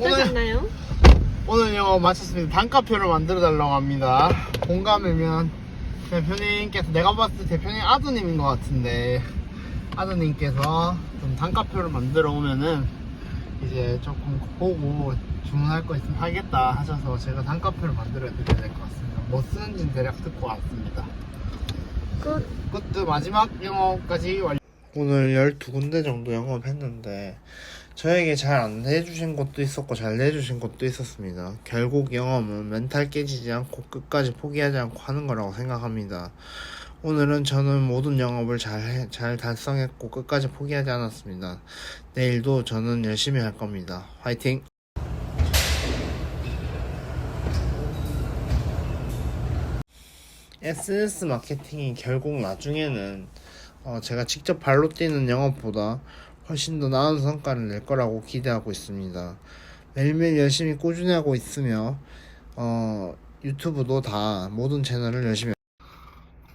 만드셨나요? 오늘 영어 마쳤습니다. 단가표를 만들어 달라고 합니다. 공감이면 대표님께서 내가 봤을 때 대표님 아드님인 것 같은데 아드님께서 좀 단가표를 만들어 오면은 이제 조금 보고 주문할 거 있으면 하겠다 하셔서 제가 단가표를 만들어 드려야 될것 같습니다. 뭐 쓰는지는 대략 듣고 왔습니다. 끝. 끝 마지막 영업까지 완료. 오늘 12군데 정도 영업했는데 저에게 잘 안 해주신 곳도 있었고 잘 내주신 곳도 있었습니다. 결국 영업은 멘탈 깨지지 않고 끝까지 포기하지 않고 하는 거라고 생각합니다. 오늘은 저는 모든 영업을 잘, 해- 잘 달성했고 끝까지 포기하지 않았습니다. 내일도 저는 열심히 할 겁니다. 화이팅! SNS 마케팅이 결국 나중에는 어, 제가 직접 발로 뛰는 영업보다 훨씬 더 나은 성과를 낼 거라고 기대하고 있습니다. 매일매일 열심히 꾸준히 하고 있으며 어, 유튜브도 다 모든 채널을 열심히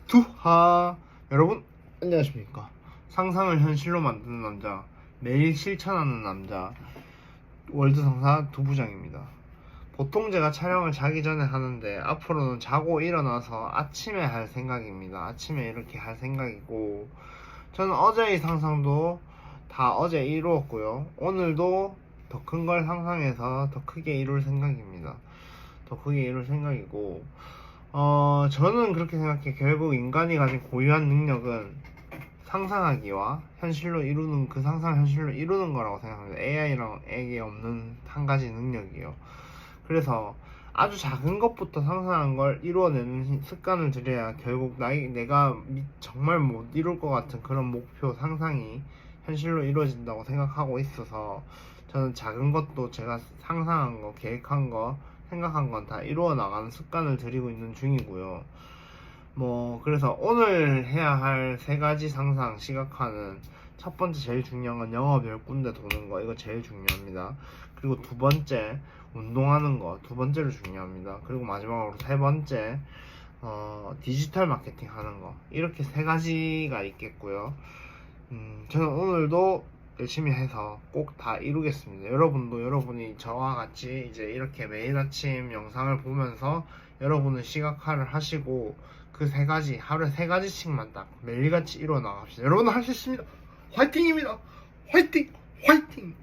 투하 여러분 안녕하십니까 상상을 현실로 만드는 남자 매일 실천하는 남자 월드 상사 두부장입니다. 보통 제가 촬영을 자기 전에 하는데 앞으로는 자고 일어나서 아침에 할 생각입니다. 아침에 이렇게 할 생각이고 저는 어제의 상상도 다 어제 이루었고요. 오늘도 더 큰 걸 상상해서 더 크게 이룰 생각입니다. 더 크게 이룰 생각이고 어 저는 그렇게 생각해 결국 인간이 가진 고유한 능력은 상상하기와 현실로 이루는 그 상상을 현실로 이루는 거라고 생각합니다. AI랑에게 없는 한 가지 능력이요. 그래서 아주 작은 것부터 상상한 걸 이루어내는 습관을 들여야 결국 나이, 내가 미- 정말 못 이룰 것 같은 그런 목표 상상이 현실로 이루어진다고 생각하고 있어서 저는 작은 것도 제가 상상한 거, 계획한 거, 생각한 건 다 이루어 나가는 습관을 들이고 있는 중이고요. 뭐 그래서 오늘 해야 할 세 가지 상상 시각화는 첫 번째 제일 중요한 건 영업 열 군데 도는 거 이거 제일 중요합니다. 그리고 두 번째 운동하는 거 두 번째로 중요합니다. 그리고 마지막으로 세 번째 어, 디지털 마케팅 하는 거 이렇게 세 가지가 있겠고요. 음, 저는 오늘도 열심히 해서 꼭 다 이루겠습니다. 여러분도 여러분이 저와 같이 이제 이렇게 매일 아침 영상을 보면서 여러분은 시각화를 하시고 그 세 가지 하루에 세 가지씩만 딱 매일같이 이루어 나갑시다. 여러분은 할수 있습니다. 화이팅입니다. 화이팅! 화이팅!